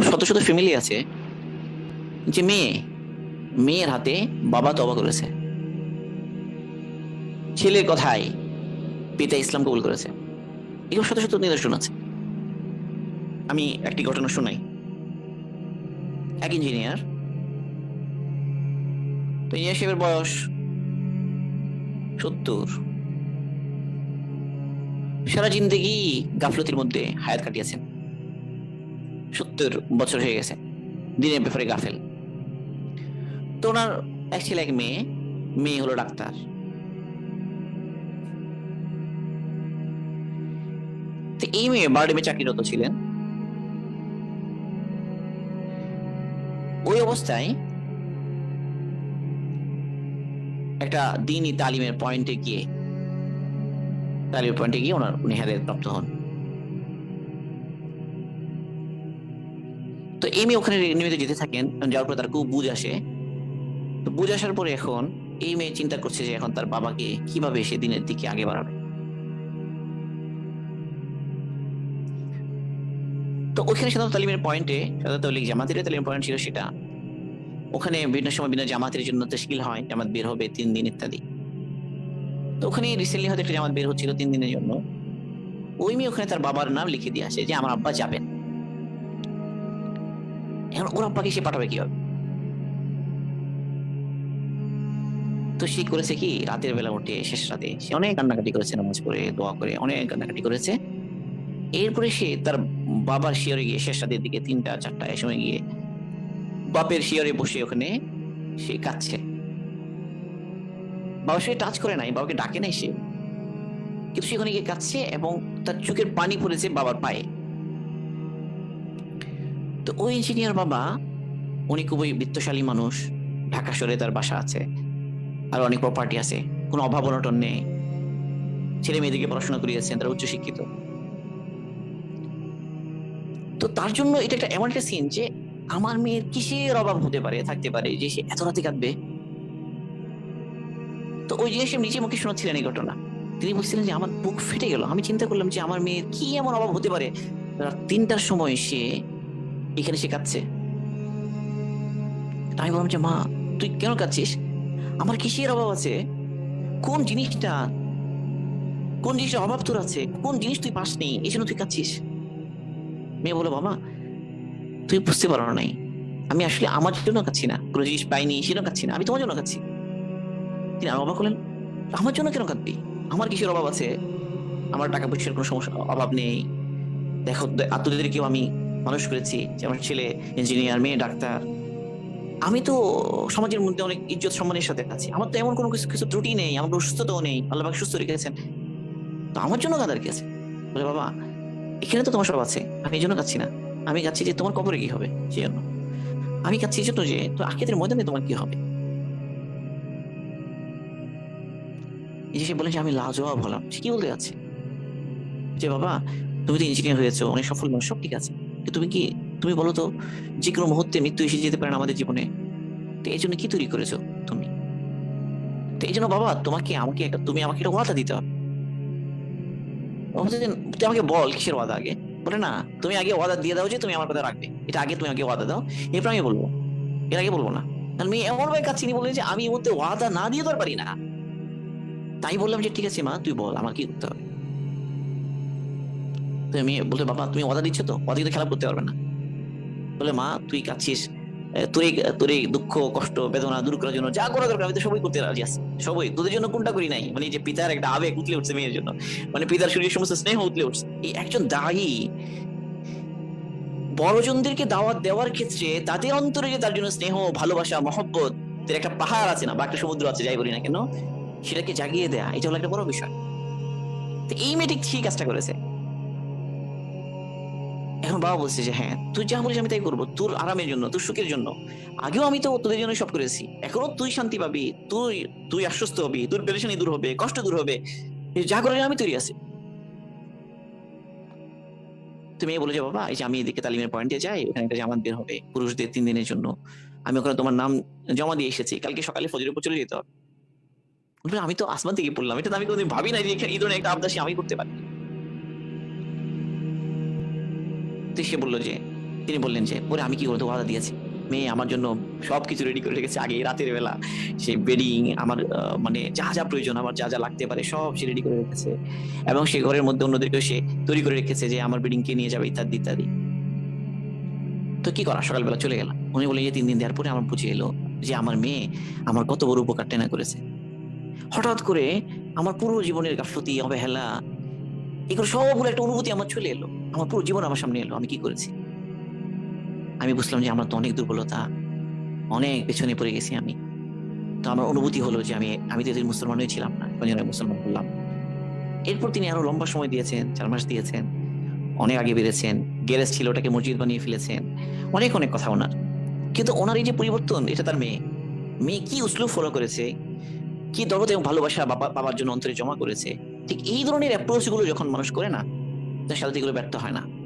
এরকম শত শত ফ্যামিলি আছে যে মেয়ে, মেয়ের হাতে বাবা তবা করেছে। ছেলের কথাই পিতা ইসলাম কবুল করেছে। এরকম শত শত নিদর্শন আছে। আমি একটি ঘটনা শোনাই। এক ইঞ্জিনিয়ার তো ইঞ্জিনিয়ার সাহেবের বয়স সত্তর। সারা জিন্দগি গাফলতির মধ্যে হায়াত কাটিয়েছেন। সত্তর বছর হয়ে গেছে। দিনের ব্যাপারে গাফেল। তো ওনার এক ছেলে, এক মেয়ে মেয়ে হলো ডাক্তার। তো এই মেয়ে বারডেমে চাকরিরত ছিলেন। ওই অবস্থায় একটা দিনই তালিমের পয়েন্টে গিয়ে, তালিমের পয়েন্টে গিয়ে ওনার উনি হেদায়ত প্রাপ্ত হন। তো এই মেয়ে ওখানে নিয়মিত যেতে থাকেন যাওয়ার পরে তার খুব বুঝ আসে। তো বুঝ আসার পরে এখন এই মেয়ে চিন্তা করছে যে এখন তার বাবাকে কীভাবে সে দিনের দিকে আগে বাড়াবে। তো ওখানে সাধারণত তালিমের পয়েন্টে সাধারণত লিগ জামাতের তালিমের পয়েন্ট ছিল সেটা। ওখানে বিভিন্ন সময় বিভিন্ন জামাতের জন্য তশকিল হয়, জামাত বের হবে তিন দিন ইত্যাদি। তো ওখানে রিসেন্টলি হয়তো একটা জামাত বের হচ্ছিল তিন দিনের জন্য। ওই মেয়ে ওখানে তার বাবার নাম লিখে দিয়ে আসে যে, আমার আব্বা যাবেন। এখন ওর আব্বাকে সে পাঠাবে কীভাবে? তো সে করেছে কি, রাতের বেলা উঠে শেষ রাতে সে অনেক কান্নাকাটি করেছে, নামাজ পড়ে, দোয়া করে, অনেক কান্নাকাটি করেছে। এরপরে সে তার বাবার শিয়রে গিয়ে শেষ রাতের দিকে তিনটা, চারটা এ সময় গিয়ে বাপের শিয়রে বসে ওখানে সে কাঁদছে। বাবা সে টাচ করে নাই, বাবাকে ডাকে নাই সে। কিন্তু সে ওখানে গিয়ে কাঁদছে এবং তার চোখের পানি পড়েছে বাবার পায়ে। তো ওই ইঞ্জিনিয়ার বাবা, উনি খুবই বিত্তশালী মানুষ, ঢাকা শহরে তার বাসা আছে, আর অনেক প্রপার্টি আছে, কোনো অভাব অনটন নেই। ছেলে মেয়েদেরকে পড়াশোনা করিয়েছেন, তারা উচ্চশিক্ষিত তো তার জন্য এটা একটা এমন একটা সিন যে আমার মেয়ের কিসের অভাব হতে পারে, থাকতে পারে, যে সে এত রাতে কাঁদবে? তো ওই জিনিস নিজে মুখে শোনাচ্ছিলেন এই ঘটনা। তিনি বলছিলেন যে আমার বুক ফেটে গেল। আমি চিন্তা করলাম যে আমার মেয়ের কি এমন অভাব হতে পারে? রাত তিনটার সময় সে এখানে সে কাঁদছে। আমি বললাম যে মা, তুই কেন কাঁদছিস? আমার কিসের অভাব আছে? কোন জিনিসটা, কোন জিনিসের অভাব তোর আছে? কোন জিনিস তুই পাসনি? এই জন্য তুই কাঁদছিস? মেয়ে বলে বাবা, তুই বুঝতে পারো নাই। আমি আসলে আমার জন্য কাচ্ছি না। কোনো জিনিস পাইনি সেজন্য কাচ্ছি না। আমি তোমার জন্য কাচ্ছি তিনি আর অবাক হলেন, আমার জন্য কেন কাঁদবি? আমার কিসের অভাব আছে? আমার টাকা পয়সার কোনো সমস্যা, অভাব নেই। দেখো আত্মীয়দেরকেও আমি মানুষ করেছি যে আমার ছেলে ইঞ্জিনিয়ার মেয়ে, ডাক্তার। আমি তো সমাজের মধ্যে অনেক ইজ্জত সম্মানের সাথে আছি। আমার তো এমন কোনো কিছু কিছু ত্রুটি নেই, আমার কোনো সুস্থতাও নেই। আল্লাহ সুস্থ রেখেছেন। তো আমার জন্য কাদার কি আছে বলে, বাবা, এখানে তো তোমার সব আছে। আমি এই জন্য কাচ্ছি না। আমি কাচ্ছি যে তোমার কবরে কি হবে? সেই জন্য। আমি এই জন্য যে, তো আখেতের ময়দানে তোমার কি হবে? সে বলে আমি লাজবাব হলাম। সে কি বলতে যাচ্ছে? যে, বাবা, তুমি তো ইঞ্জিনিয়ার হয়েছো, অনেক সফল মানুষ, সব ঠিক আছে। তুমি কি, তুমি বলো তো, যে কোনো মুহূর্তে মৃত্যু এসে যেতে পারে আমাদের জীবনে। তো এই জন্য কি তৈরি করেছ তুমি? তো এই জন্য বাবা, তোমাকে, আমাকে একটা, তুমি আমাকে একটা ওয়াদা দিতে হবে। তুই আমাকে বল কিসের ওয়াদা আগে? বলে, না, তুমি আগে ওয়াদা দিয়ে দাও যে তুমি আমার কথা রাখবে। এটা আগে তুমি আগে ওয়াদা দাও, এরপর আমি বলব। এর আগে বলব না। তাহলে মেয়ে এমন ভাবে কাছে বলে যে, আমি মুহূর্তে ওয়াদা না দিয়ে তো পারি না। তাই বললাম যে, ঠিক আছে মা, তুই বল আমার কি করতে হবে। তো বলতে বাবা তুমি ওয়াদা দিচ্ছ তো? ওয়াদা কিন্তু খেলা করতে পারবে না। বলে মা তুই কাচ্ছিস আহ, তোর এই তোর এই দুঃখ কষ্ট বেদনা দূর করার জন্য যা করা দরকার আমি তো সবই করতে রাজি আছি। সবই। তোদের জন্য কোনটা করি নাই? মানে যে পিতার একটা আবেগ উতলে উঠছে মেয়ের জন্য। মানে পিতার শরীরের সমস্ত স্নেহ উতলে উঠছে। এই একজন দায়ী বড়জনদেরকে দাওয়াত দেওয়ার ক্ষেত্রে তাদের অন্তরে যে তার জন্য স্নেহ ভালোবাসা মহব্বত এর একটা পাহাড় আছে না বা একটা সমুদ্র আছে যাই বলি না কেন সেটাকে জাগিয়ে দেয়া এটা হলো একটা বড় বিষয়। তো এই মেয়েটি ঠিক কাজটা করেছে? এখন বাবা বলছে যে হ্যাঁ তুই যা বলিস আমি তাই করব। তোর আরামের জন্য, তোর সুখের জন্য। আগেও আমি তো তোদের জন্য সব করেছি। এখনও তুই শান্তি পাবি। তুই তুই আশ্বস্ত হবি। তোর পেরেশানি দূর হবে, কষ্ট দূর হবে। যা করে আমি তৈরি আছি। তুমি বলে যে, বাবা, এই যে আমি এদিকে তালিমের পয়েন্টে যাই, ওখানে একটা জামাত বের হবে পুরুষদের তিন দিনের জন্য। আমি ওখানে তোমার নাম জমা দিয়ে এসেছি। কালকে সকালে ফজরের উপর চলে যেতে হবে। আমি তো আসমান থেকে পড়লাম। এটা তো আমি কোনোদিন ভাবি নাই যে এই ধরনের একটা আবদাসী আমি করতে পারি। তো সে বলল যে, তিনি বললেন যে পরে আমি কি করতে ওয়াদা দিয়েছি? মেয়ে আমার জন্য সবকিছু রেডি করে রেখেছে আগে রাতের বেলা। সেই বেডিং আমার মানে যা যা প্রয়োজন, আমার যা যা লাগতে পারে, সব সে রেডি করে রেখেছে। এবং সে ঘরের মধ্যে অন্যদেরকে সে তৈরি করে রেখেছে যে, আমার বেডিং কে নিয়ে যাবে, ইত্যাদি ইত্যাদি। তো কি করা? সকালবেলা চলে গেলাম। উনি বলে যে, তিন দিন দেওয়ার পরে আমার বুঝে এলো যে, আমার মেয়ে আমার কত বড় উপকার টেনা করেছে। হঠাৎ করে আমার পুরো জীবনের গাফলতি অবহেলা, এগুলো সবগুলো একটা অনুভূতি আমার চলে এলো। আমার পুরো জীবন আমার সামনে এলো, আমি কি করেছি? আমি বুঝলাম যে আমার তো অনেক দুর্বলতা, অনেক পেছনে পড়ে গেছি আমি। তো আমার অনুভূতি হলো যে আমি আমি তো এদের মুসলমানই ছিলাম না এখন মুসলমান হলাম। এরপর তিনি আরও লম্বা সময় দিয়েছেন, চার মাস দিয়েছেন, অনেক আগে বেড়েছেন গ্যারেজ ছিল, ওটাকে মসজিদ বানিয়ে ফেলেছেন, অনেক অনেক কথা ওনার। কিন্তু ওনার এই যে পরিবর্তন, এটা তার মেয়ে। মেয়ে কি উসলুব ফলো করেছে, কি দরদ এবং ভালোবাসা বাবা, বাবার জন্য অন্তরে জমা করেছে, ঠিক এই ধরনের অ্যাপ্রোচগুলো যখন মানুষ করে না সাথে এগুলো ব্যর্থ হয় না।